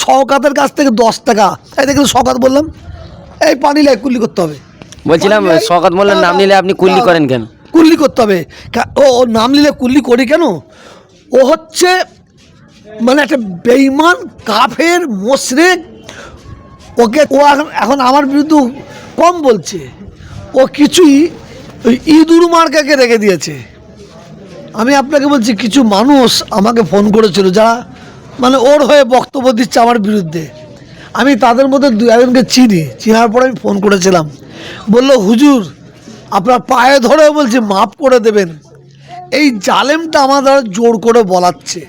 শওকাতের কাছ থেকে দশ টাকা। এই দেখুন শওকাত বললাম এই পানি লাই কুল্লি করতে হবে। বলছিলাম শওকত মোল্লার নাম নিলে আপনি কুল্লি করেন কেন? কুল্লি করতে হবে। ও নাম নিলে কুল্লি করি কেন? ও হচ্ছে মানে একটা বেইমান কাফের মোশরেক। ওকে ও এখন এখন আমার বিরুদ্ধে কম বলছে। ও কিছুই ওই ইঁদুর মার্কাকে রেখে দিয়েছে। আমি আপনাকে বলছি কিছু মানুষ আমাকে ফোন করেছিল যারা মানে ওর হয়ে বক্তব্য দিচ্ছে আমার বিরুদ্ধে। আমি তাদের মধ্যে দু একজনকে চিনি, চিনার পরে আমি ফোন করেছিলাম। বলল, হুজুর, আপনার পায়ে ধরে বলছি, মাফ করে দেবেন। এই জালেমটা আমাদের জোর করে বলাচ্ছে।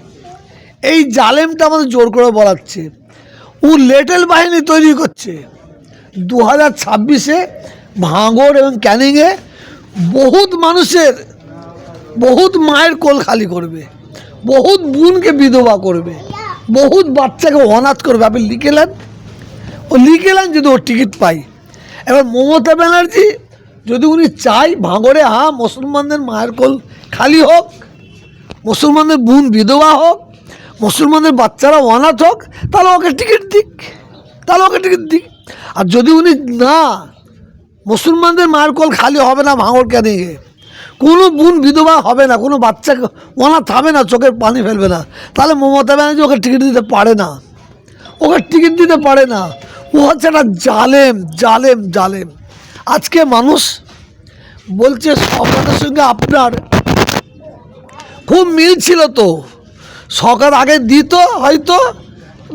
এই জালেমটা আমাদের জোর করে বলাচ্ছে। ও লেটেল বাহিনী তৈরি করছে। দু হাজার ছাব্বিশে ভাঙড় এবং ক্যানিংয়ে বহুত মানুষের, বহুত মায়ের কোল খালি করবে। বহুত বোনকে বিধবা করবে। বহুত বাচ্চাকে অনাথ করবে। আপনি লিখেলেন ও লিখেলেন যদি ওর টিকিট পাই এবার মমতা ব্যানার্জি, যদি উনি চাই ভাঙড়ে হা মুসলমানদের মায়ের কোল খালি হোক, মুসলমানদের বোন বিধবা হোক, মুসলমানদের বাচ্চারা অনাথ হোক, তাহলে ওকে টিকিট দিক। তাহলে ওকে টিকিট দিক। আর যদি উনি না, মুসলমানদের মায়ের কোল খালি হবে না ভাঙড় ক্যানিংয়ে কোনো বোন বিধবা হবে না, কোনো বাচ্চাকে অনাথ থামে না, চোখের পানি ফেলবে না। তাহলে মমতা ব্যানার্জি ওকে টিকিট দিতে পারে না। ওকে টিকিট দিতে পারে না। ও হচ্ছে একটা জালেম জালেম জালেম। আজকে মানুষ বলছে সরকারের সঙ্গে আপনার খুব মিল ছিল তো। সরকার আগে দিত, হয়তো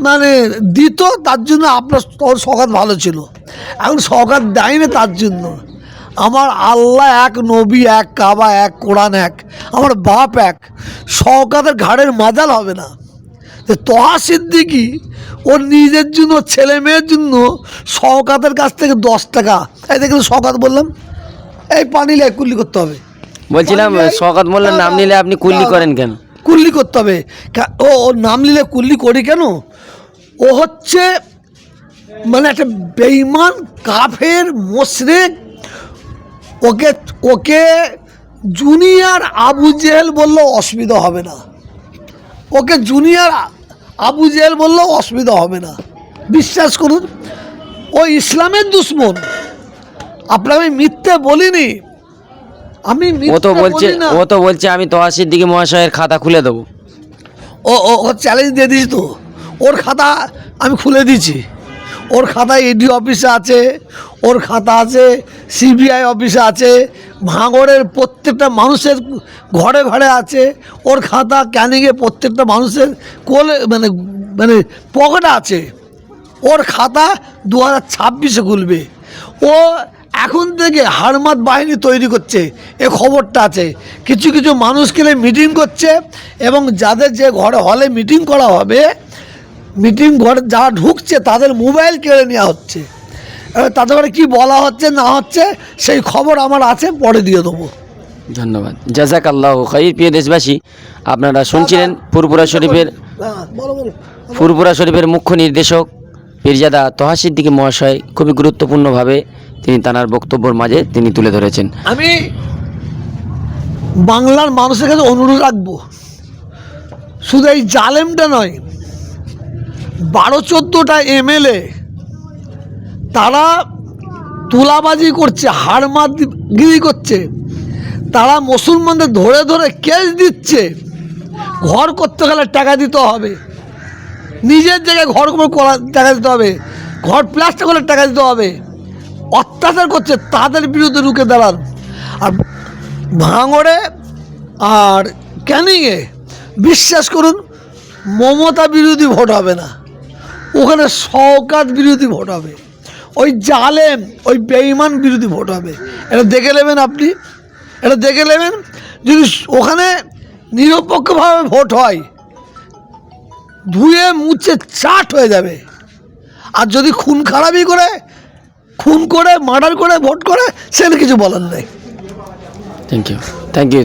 মানে দিত, তার জন্য আপনার সরকার ভালো ছিল। এখন সরকার দেয়নি তার জন্য। আমার আল্লাহ এক নবী এক কাবা এক কোরআন এক আমার বাপ এক। সরকারের ঘাড়ের মাজাল হবে না। যে তহা সিদ্দিকি ওর নিজের জন্য ছেলে মেয়ের জন্য সরকারের কাছ থেকে দশ টাকা। এই দেখুন সরকার বললাম এই পানি লাই কুল্লি করতে হবে। বলছিলাম শওকত মোল্লার নাম নিলে আপনি কুল্লি করেন কেন? কুল্লি করতে হবে। ও ওর নাম নিলে কুল্লি করি কেন? ও হচ্ছে মানে একটা বেইমান কাফের মোশরেক ওকে ওকে জুনিয়র আবু জেহেল বললেও অসুবিধা হবে না। ওকে জুনিয়র আবু জেহেল বললেও অসুবিধা হবে না। বিশ্বাস করুন ও ইসলামের দুশ্মন। আপনাকে আমি মিথ্যে বলিনি। আমি ও তো বলছে বলি ও তো বলছে আমি তোহাসির দিকে মহাশয়ের খাতা খুলে দেবো। ও ও ও চ্যালেঞ্জ দিয়ে দিয়েছি তো। ওর খাতা আমি খুলে দিয়েছি। ওর খাতা ইডি অফিসে আছে, ওর খাতা আছে সিবিআই অফিসে আছে, ভাঙড়ের প্রত্যেকটা মানুষের ঘরে ঘরে আছে, ওর খাতা ক্যানিংয়ে প্রত্যেকটা মানুষের কোলে মানে মানে পকেটে আছে। ওর খাতা দু হাজার ছাব্বিশে খুলবে। ও এখন থেকে হারমাত বাহিনী তৈরি করছে, এ খবরটা আছে। কিছু কিছু মানুষকে মিটিং করছে এবং যাদের যে ঘরে হলে মিটিং করা হবে মিটিং ঘরে যারা ঢুকছে তাদের মোবাইল কেড়ে নেওয়া হচ্ছে। এবার তাদের ঘরে কী বলা হচ্ছে না হচ্ছে সেই খবর আমার আছে পরে দিয়ে দেবো। ধন্যবাদ। জাজাক আল্লাহ খাই প্রিয় দেশবাসী আপনারা শুনছিলেন ফুরপুরা শরীফের ফুরপুরা শরীফের মুখ্য নির্দেশক পীরজাদা তহা সিদ্দিকী মহাশয় খুবই গুরুত্বপূর্ণভাবে তিনি তানার বক্তব্যের মাঝে তিনি তুলে ধরেছেন। আমি বাংলার মানুষের কাছে অনুরোধ রাখব। শুধু এই জালেমটা নয় বারো চোদ্দোটা এমএলএ তারা তুলাবাজি করছে হাড়মাতগিরি করছে, তারা মুসলমানদের ধরে ধরে কেস দিচ্ছে, ঘর করতে গেলে টাকা দিতে হবে, নিজের জায়গায় ঘর করা টাকা দিতে হবে, ঘর প্লাস্টার করলে টাকা দিতে হবে, অত্যাচার করছে, তাদের বিরুদ্ধে রুখে দাঁড়ান। আর ভাঙড়ে আর ক্যানিংয়ে বিশ্বাস করুন, মমতা বিরোধী ভোট হবে না। ওখানে সৌকাত বিরোধী ভোট হবে। ওই জালেম, ওই বেইমান বিরোধী ভোট হবে। এটা দেখে নেবেন আপনি। এটা দেখে নেবেন, যদি ওখানে নিরপেক্ষভাবে ভোট হয়, ধুয়ে মুছে চাট হয়ে যাবে। আর যদি খুন খারাপি করে, খুন করে, মার্ডার করে, ভোট করে সেটা কিছু বলার নেই। Thank you thank you